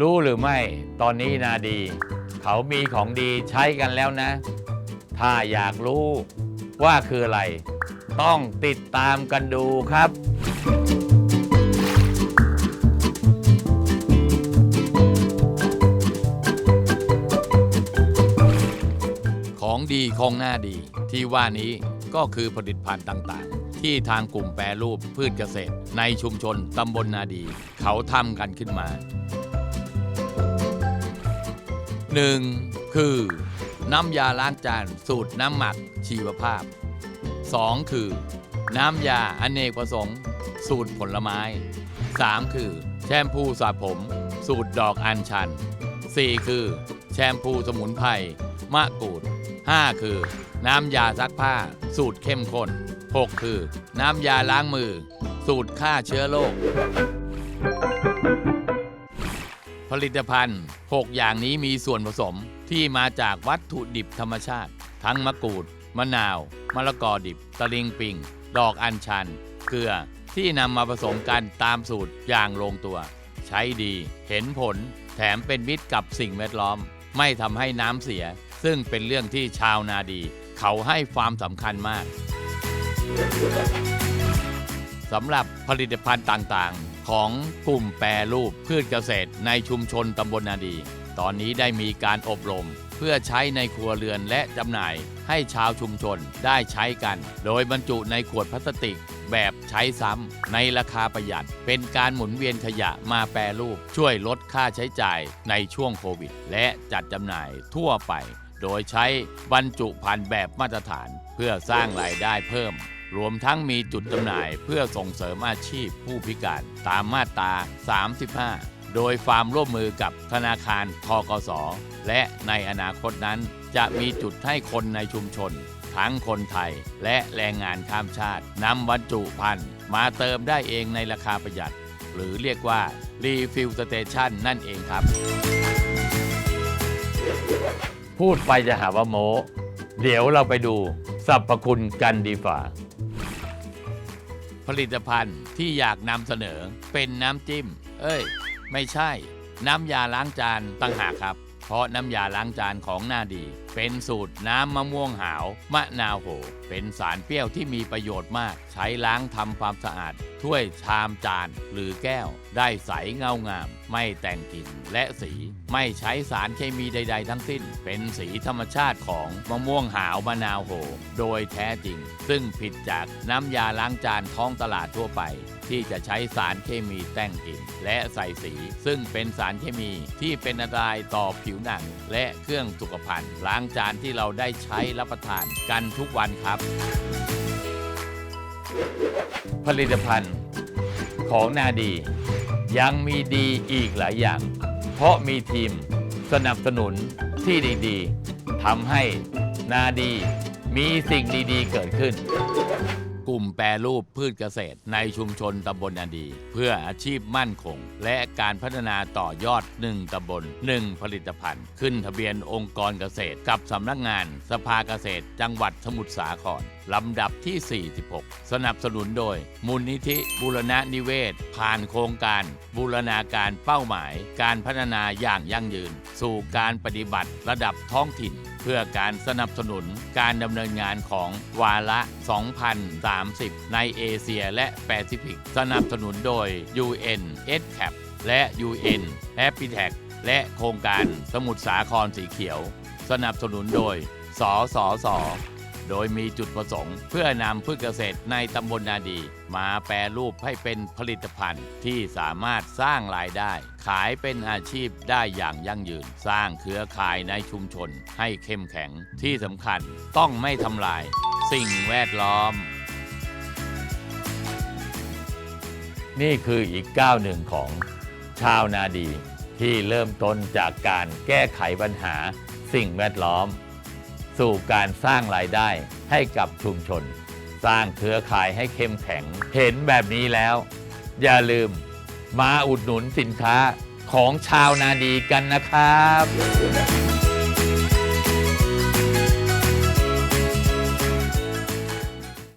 รู้หรือไม่ ตอนนี้นาดี เขามีของดีใช้กันแล้วนะ ถ้าอยากรู้ว่าคืออะไร ต้องติดตามกันดูครับของดีของหน้าดี ที่ว่านี้ก็คือผลิตภัณฑ์ต่างๆ ที่ทางกลุ่มแปรรูปพืชเกษตร ในชุมชนตำบลนาดี เขาทำกันขึ้นมา 1. คือ น้ำยาล้างจานสูตรน้ำหมักชีวภาพ 2. คือ น้ำยาอเนกประสงค์ สูตรผลไม้ 3. คือ แชมพูสระผม สูตรดอกอัญชัน 4. คือ แชมพูสมุนไพรมะกรูด 5. คือ น้ำยาซักผ้า สูตรเข้มข้น 6. คือ น้ำยาล้างมือ สูตรฆ่าเชื้อโรค ผลิตภัณฑ์ 6 อย่างนี้มีส่วนผสมที่มาจากวัตถุดิบธรรมชาติ ทั้งมะกรูด มะนาว มะละกอดิบ ตะลิงปิง ดอกอัญชัน เกลือ ที่นำมาผสมกันตามสูตรอย่างลงตัว ใช้ดี เห็นผล แถมเป็นมิตรกับสิ่งแวดล้อม ไม่ทำให้น้ำเสีย ซึ่งเป็นเรื่องที่ชาวนาดี เขาให้ความสำคัญมากสำหรับผลิตภัณฑ์ต่างๆ ของกลุ่มแปรรูปพืชเกษตรในชุมชนตำบลนาดี ตอนนี้ได้มีการอบรม เพื่อใช้ในครัวเรือนและจำหน่ายให้ชาวชุมชนได้ใช้กัน โดยบรรจุในขวดพลาสติกแบบใช้ซ้ำในราคาประหยัด เป็นการหมุนเวียนขยะมาแปรรูป ช่วยลดค่าใช้จ่ายในช่วงโควิด และจัดจำหน่ายทั่วไป โดยใช้บรรจุภัณฑ์แบบมาตรฐาน เพื่อสร้างรายได้เพิ่ม รวมทั้งมีจุดจำหน่ายเพื่อส่งเสริมอาชีพผู้พิการตามมาตรา 35 โดยความร่วมมือกับธนาคารทกส และในอนาคตนั้น จะมีจุดให้คนในชุมชน ทั้งคนไทยและแรงงานข้ามชาตินำบรรจุภัณฑ์มาเติมได้เองในราคาประหยัด หรือเรียกว่า Refill Station นั่นเองครับ พูดไปจะหาว่าโมเดี๋ยวเราไปดูสรรพคุณกันดีฝ่า ผลิตภัณฑ์ที่อยากนำเสนอเป็นน้ำจิ้ม เอ้ย ไม่ใช่ น้ำยาล้างจานต่างหากครับ เพราะน้ำยาล้างจานของหน้าดีเป็นสูตรน้ำมะม่วงหาว มะนาวโห เป็นสารเปรี้ยวที่มีประโยชน์มาก ใช้ล้างทำความสะอาด ถ้วยชามจาน หรือแก้ว ได้ใสเงางาม ไม่แต่งกลิ่นและสี ไม่ใช้สารเคมีใด ๆ ทั้งสิ้น เป็นสีธรรมชาติของมะม่วงหาวมะนาวโห โดยแท้จริง ซึ่งผิดจากน้ำยาล้างจานท้องตลาดทั่วไปที่จะใช้สารเคมีแต่งกลิ่นและใส่สี ซึ่งเป็นสารเคมีที่เป็นอันตรายต่อผิวหนังและเครื่องสุขภัณฑ์ล้างจานที่เราได้ใช้รับประทานกันทุกวันครับ ผลิตภัณฑ์ของนาดี ยังมีดีอีกหลายอย่าง เพราะมีทีมสนับสนุนที่ดีๆทำให้นาดีมีสิ่งดีๆเกิดขึ้น กลุ่มแปรรูปพืชเกษตรในชุมชนตำบลนาดี เพื่ออาชีพมั่นคง และการพัฒนาต่อยอด 1ตำบล 1 ผลิตภัณฑ์ ขึ้นทะเบียนองค์กรเกษตร กับสำนักงาน สภาเกษตร จังหวัดสมุทรสาครลำดับที่ 46 สนับสนุนโดย มูลนิธิบูรณะนิเวศ ผ่านโครงการ บูรณาการเป้าหมาย การพัฒนาอย่างยั่งยืน สู่การปฏิบัติระดับท้องถิ่น เพื่อการสนับสนุนการดำเนินงานของวาระ 2030 ในเอเชียและแปซิฟิก สนับสนุนโดย UN SCAP และ UN Habitat และโครงการสมุทรสาครสีเขียว สนับสนุนโดย สสส โดยมีจุดประสงค์ เพื่อนำพืชเกษตรในตำบลนาดี มาแปรรูปให้เป็นผลิตภัณฑ์ที่สามารถสร้างรายได้ ขายเป็นอาชีพได้อย่างยั่งยืน สร้างเครือข่ายในชุมชน ให้เข้มแข็งที่สำคัญต้องไม่ทำลาย สิ่งแวดล้อม นี่คืออีกก้าวหนึ่งของชาวนาดี ที่เริ่มต้นจากการแก้ไขปัญหาสิ่งแวดล้อม สู่การสร้างรายได้ให้กับชุมชน สร้างเครือข่ายให้เข้มแข็ง เห็นแบบนี้แล้ว อย่าลืมมาอุดหนุนสินค้าของชาวนาดีกันนะครับ